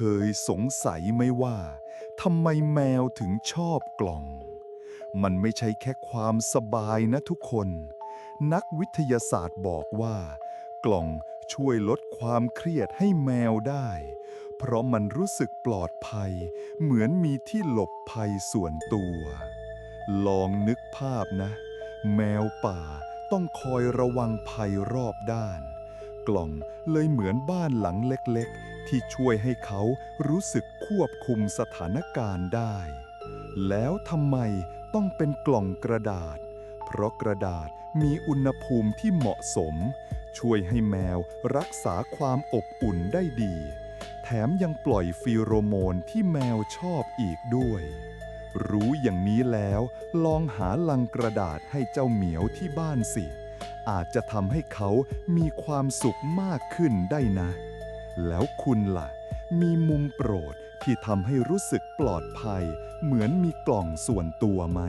เคยสงสัยไหมว่าทำไมแมวถึงชอบกล่อง มันไม่ใช่แค่ความสบายนะทุกคน นักวิทยาศาสตร์บอกว่า กล่องช่วยลดความเครียดให้แมวได้ เพราะมันรู้สึกปลอดภัย เหมือนมีที่หลบภัยส่วนตัว ลองนึกภาพนะ แมวป่าต้องคอยระวังภัยรอบด้าน กล่องเลยเหมือนบ้านหลังเล็กๆ ที่ช่วยให้เขารู้สึกควบคุมสถานการณ์ได้ แล้วทำไมต้องเป็นกล่องกระดาษ เพราะกระดาษมีอุณหภูมิที่เหมาะสม ช่วยให้แมวรักษาความอบอุ่นได้ดี แถมยังปล่อยฟีโรโมนที่แมวชอบอีกด้วย รู้อย่างนี้แล้ว ลองหาลังกระดาษให้เจ้าเหมียวที่บ้านสิ อาจจะทำให้เขามีความสุขมากขึ้นได้นะ แล้วคุณล่ะ มีมุมโปรดที่ทำให้รู้สึกปลอดภัย เหมือนมีกล่องส่วนตัวไหม